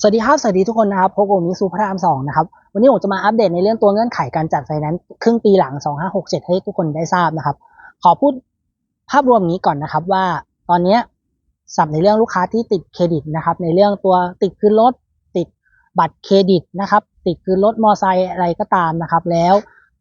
สวัสดีครับ สวัสดีทุกคนนะครับพบกับมิสูพระรามสองนะครับ วันนี้ผมจะมาอัปเดตในเรื่องตัวเงื่อนไขการจัดไฟแนนซ์ครึ่งปีหลัง 2567 ให้ทุกคนได้ทราบนะครับ ขอพูดภาพรวมนี้ก่อนนะครับว่าตอนนี้สับในเรื่องลูกค้าที่ติดเครดิตนะครับ ในเรื่องตัวติดคืนรถติดบัตรเครดิตนะครับ ติดคืนรถมอไซค์อะไรก็ตามนะครับ แล้ว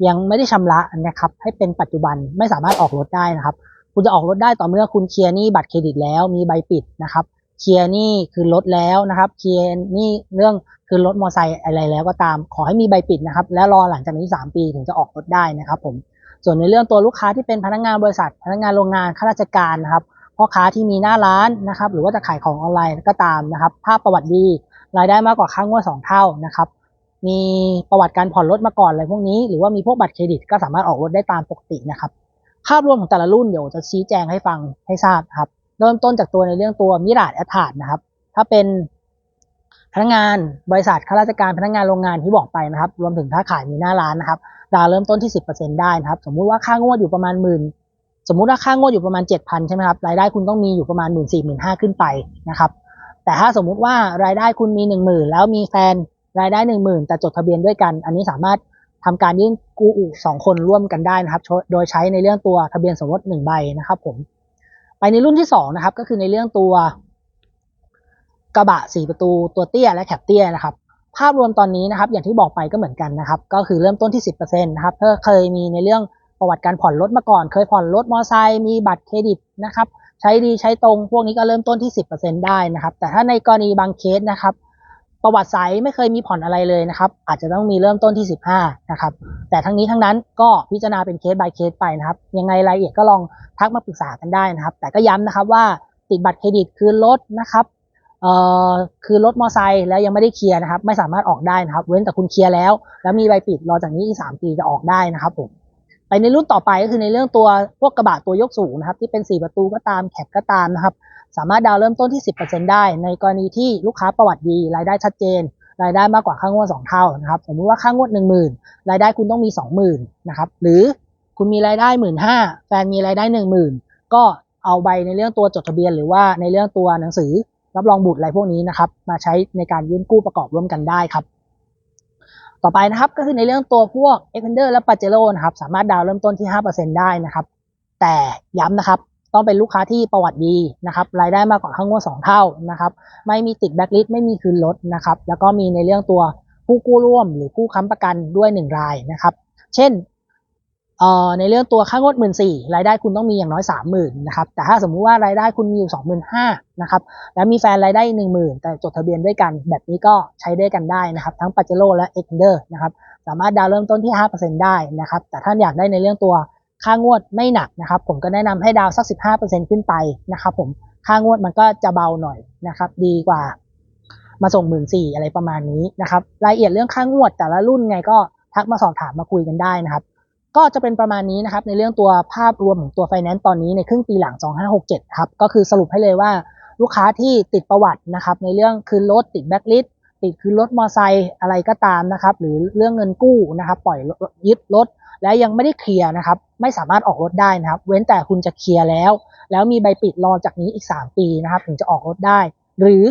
ยังไม่ได้ชำระนะครับ ให้เป็นปัจจุบันไม่สามารถออกรถได้นะครับ คุณจะออกรถได้ต่อเมื่อคุณเคลียร์หนี้บัตรเครดิตแล้วมีใบปิดนะครับ เคลียร์นี่คือลดแล้วนะครับ เคลียร์นี่เรื่องคือลดมอไซค์อะไรแล้วก็ตาม ขอให้มีใบปิดนะครับ แล้วรอหลังจากนี้ 3 ปีถึงจะออกรถได้นะครับผม ส่วนในเรื่องตัวลูกค้าที่เป็นพนักงานบริษัท พนักงานโรงงาน ข้าราชการนะครับ พ่อค้าที่มีหน้าร้านนะครับ หรือว่าจะขายของออนไลน์ก็ตามนะครับ ภาพประวัติดี รายได้มากกว่าค่างวดสองเท่านะครับ มีประวัติการผ่อนรถมาก่อนอะไรพวกนี้ หรือว่ามีพวกบัตรเครดิตก็สามารถออกรถได้ตามปกตินะครับ ภาพรวมของแต่ละรุ่นเดี๋ยวจะชี้แจงให้ฟังให้ทราบครับ เริ่มต้นจากตัวในเรื่องตัวมิราดแอทาดนะครับ ถ้าเป็นพนักงานบริษัทข้าราชการพนักงานโรงงานที่บอกไปนะครับ รวมถึงถ้าขายมีหน้าร้านนะครับดาวเริ่มต้นที่10%ได้นะครับ สมมุติว่าค่างวดอยู่ประมาณหมื่นสมมุติว่าค่างวดอยู่ประมาณ7,000ใช่ไหมครับรายได้คุณต้องมีอยู่ประมาณ1 4 0 0 0 0 5ขึ้นไปนะครับ แต่ถ้าสมมุติว่ารายได้คุณมี10,000แล้วมีแฟนรายได้10,000แต่จดทะเบียนด้วยกัน อันนี้สามารถทำการยื่นกู้อู่สองคนร่วมกันได้นะครับ โดยใช้ในเรื่องตัวทะเบียนสมรสหนึ่งใบนะครับ ผม ไปในรุ่นที่สองนะครับก็คือในเรื่องตัวกระบะสี่ประตูตัวเตี้ยและแคปเตี้ยนะครับ ภาพรวมตอนนี้นะครับอย่างที่บอกไปก็เหมือนกันนะครับ ก็คือเริ่มต้นที่สิบเปอร์เซ็นต์นะครับถ้าเคยมีในเรื่องประวัติการผ่อนรถมาก่อน เคยผ่อนรถมอเตอร์ไซค์มีบัตรเครดิตนะครับ ใช้ดีใช้ตรงพวกนี้ก็เริ่มต้นที่สิบเปอร์เซ็นต์ได้นะครับ แต่ถ้าในกรณีบางเคสนะครับ ประวัติใสไม่เคยมีผ่อนอะไรเลยนะครับ อาจจะต้องมีเริ่มต้นที่ 15 นะครับ แต่ทั้งนี้ทั้งนั้นก็พิจารณาเป็นเคส by เคสไปนะครับ ยังไงรายละเอียดก็ลองทักมาปรึกษากันได้นะครับ แต่ก็ย้ำนะครับว่าติดบัตรเครดิตคืนรถนะครับเอ่อคือรถมอไซค์แล้วยังไม่ได้เคลียร์นะครับ ไม่สามารถออกได้นะครับ เว้นแต่คุณเคลียร์แล้ว แล้วมีใบปิดรอจากนี้อีก3ปีจะออกได้นะครับผม ไปในรุ่นต่อไปก็คือในเรื่องตัวพวกกระบะตัวยกสูงนะครับ ที่เป็น 4 ประตูก็ตามแคปก็ตามนะครับ สามารถดาวเริ่มต้นที่ 10%ได้ ในกรณีที่ลูกค้าประวัติดี รายได้ชัดเจน รายได้มากกว่าค่างวด 2 เท่านะครับ สมมติว่าค่างวด 10,000 รายได้คุณต้องมี 20,000นะครับหรือคุณมีรายได้ 15,000แฟนมีรายได้ 10,000 ก็เอาใบในเรื่องตัวจดทะเบียน หรือว่าในเรื่องตัวหนังสือรับรองบุตรอะไรพวกนี้นะครับมาใช้ในการยื่นกู้ประกอบร่วมกันได้ครับ ต่อไปนะครับก็คือในเรื่องตัวพวก e x p a n d e r และ Pajero นะครับสามารถดาวเริ่มต้นที่ 5%ได้นะครับ แต่ย้ำนะครับต้องเป็นลูกค้าที่ประวัติดีนะครับรายได้มากกว่าข้างงวด2เท่านะครับไม่มีติดแบ็กลิสต์ไม่มีคืนรถนะครับแล้วก็มีในเรื่องตัวผู้กู้ร่วมหรือผู้ค้ำประกันด้วย 1 รายนะครับ เช่น ในเรื่องตัวค่างวดหมื่นสี่รายได้คุณต้องมีอย่างน้อยสามหมื่นนะครับแต่ถ้าสมมุติว่ารายได้คุณมีอยู่สองหมื่นห้านะครับแล้วมีแฟนรายได้หนึ่งหมื่นแต่จดทะเบียนด้วยกัน แบบนี้ก็ใช้ด้วยกันได้นะครับ ทั้งปาเจโร่และเอ็กเดอร์นะครับสามารถดาวเริ่มต้นที่ห้าเปอร์เซ็นได้นะครับแต่ท่านอยากได้ในเรื่องตัวค่างวดไม่หนักนะครับ ผมก็แนะนำให้ดาวสักสิบห้าเปอร์เซ็นขึ้นไปนะครับผมค่างวดมันก็จะเบาหน่อยนะครับดีกว่ามาส่งหมื่นสี่อะไรประมาณนี้นะครับรายละเอียดเรื่องค่างวดแต่ละรุ่นไงก็ทักมาสอบถามมาคุยกันได้นะครับ ก็จะเป็นประมาณนี้นะครับในเรื่องตัวภาพรวมของตัวไฟแนนซ์ตอนนี้ในครึ่งปีหลัง 2567 ครับก็คือสรุปให้เลยว่าลูกค้าที่ติดประวัตินะครับในเรื่องคืนรถติดแบ็กลิสติดคืนรถมอไซค์อะไรก็ตามนะครับหรือเรื่องเงินกู้นะครับปล่อยยึดรถและยังไม่ได้เคลียร์นะครับไม่สามารถออกรถได้นะครับ เว้นแต่คุณจะเคลียร์แล้ว แล้วมีใบปิดรอจากนี้อีก 3 ปีนะครับถึงจะออกรถได้ หรือ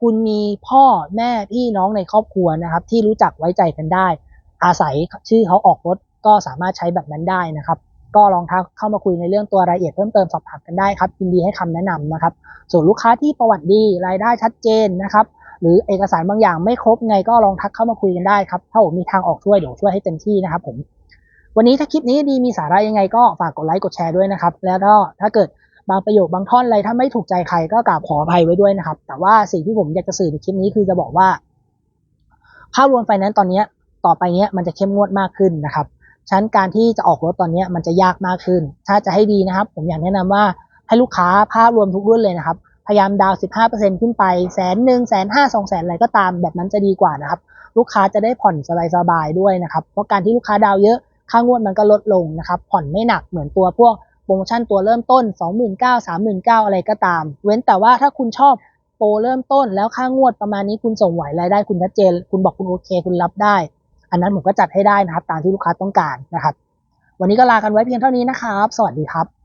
คุณมีพ่อแม่พี่น้องในครอบครัวนะครับที่รู้จักไว้ใจกันได้ อาศัยชื่อเขาออกรถ ก็สามารถใช้แบบนั้นได้นะครับ ก็ลองทักเข้ามาคุยในเรื่องตัวรายละเอียดเพิ่มเติมสอบถามกันได้ครับยินดีให้คำแนะนำนะครับ ส่วนลูกค้าที่ประวัติดีรายได้ชัดเจนนะครับ หรือเอกสารบางอย่างไม่ครบไงก็ลองทักเข้ามาคุยกันได้ครับถ้าผมมีทางออกช่วยเดี๋ยวช่วยให้เต็มที่นะครับผมวันนี้ถ้าคลิปนี้ดีมีสาระยังไงก็ฝากกดไลค์กดแชร์ด้วยนะครับ แล้วก็ถ้าเกิดบางประโยคบางท่อนอะไรถ้าไม่ถูกใจใครก็กราบขออภัยไว้ด้วยนะครับ แต่ว่าสิ่งที่ผมอยากจะสื่อในคลิปนี้คือจะบอกว่า ภาพรวมไฟแนนซ์ตอนนี้ต่อไปเนี้ยมันจะเข้มงวดมากขึ้นนะครับ ฉะนั้นการที่จะออกรถตอนนี้มันจะยากมากขึ้น ถ้าจะให้ดีนะครับ ผมอยากแนะนำว่าให้ลูกค้าภาพรวมทุกรุ่นเลยนะครับ พยายามดาว 15%ขึ้นไปแสนหนึ่งแสนห้าสองแสนอะไรก็ตามแบบนั้นจะดีกว่านะครับ ลูกค้าจะได้ผ่อนสบายๆด้วยนะครับ เพราะการที่ลูกค้าดาวเยอะค่างวดมันก็ลดลงนะครับ ผ่อนไม่หนักเหมือนตัวพวกโปรโมชั่นตัวเริ่มต้น 29,000 39,000 อะไรก็ตาม เว้นแต่ว่าถ้าคุณชอบโปรเริ่มต้นแล้วค่างวดประมาณนี้คุณส่งไหวรายได้คุณชัดเจน คุณบอกคุณโอเค คุณรับได้ อันนั้นผมก็จัดให้ได้นะครับ ตามที่ลูกค้าต้องการนะครับ วันนี้ก็ลากันไว้เพียงเท่านี้นะครับ สวัสดีครับ